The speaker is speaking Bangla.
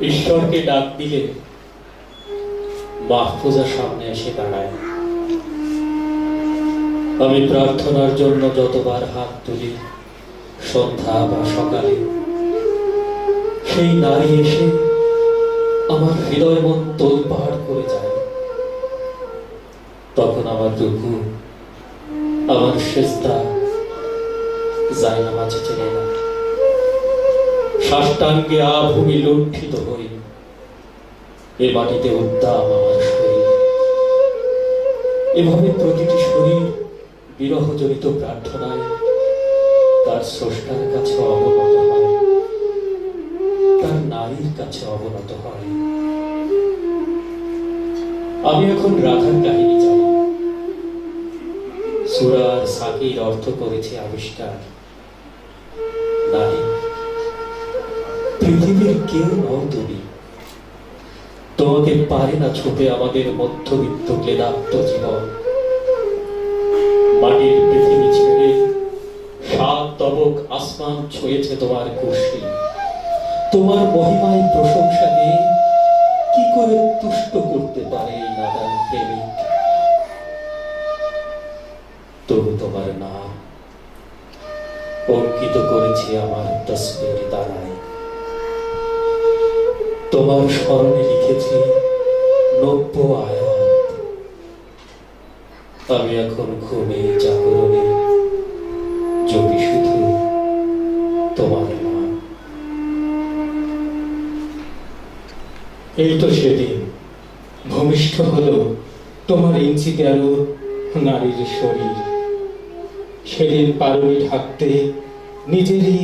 ঈশ্বরকে ডাক দিলে মাহফুজার সামনে এসে দাঁড়ায়। আমি প্রার্থনার জন্য যতবার হাত তুলি, সন্ধ্যা বা সকালে, সেই নারী এসে আমার হৃদয় মন তোলপাহাড় করে যায়। তখন আমার রুকু আমার সেস্তা যায় না মাঝে চেনে না সাষ্টাঙ্গে আভূমি লুণ্ঠিত হই। এ মাটিতে উদ্দাম আমার শরীর। এভাবে প্রতিটি শরীর বিরহজনিত প্রার্থনায় তার স্রষ্টার কাছে অবনত হয়, তার নারীর কাছে অবনত হয়। আমি এখন রাধার কাহিনী জানি। সুরার সাকির অর্থ করেছে আবিষ্কার। কেউ নও তুমি। তোমাকে পারে না ছুপে আমাদের মধ্যবিত্ত ক্লেদাপ্ত জীবন। মাটির পৃথিবী ছেড়ে সাত তবক আসমান ছুঁয়েছে তোমার কুশি তোমার মহিমায় প্রশংসা দিয়ে কি করে তুষ্ট করতে পারে এই নাদান প্রেমিক? তবু তোমার নাম অঙ্কিত করেছি আমার তসবির দ্বারায়। তোমার স্মরণে লিখেছি নব্য আয়াত। আমি এখন ঘুমে জাগরণে জপি শুধু তোমার নাম। এই তো সেদিন, ভূমিষ্ঠ হলো তোমার ইঞ্চি তেরো নারীর শরীর। সেদিন পারুনি ঢাকতে নিজেরই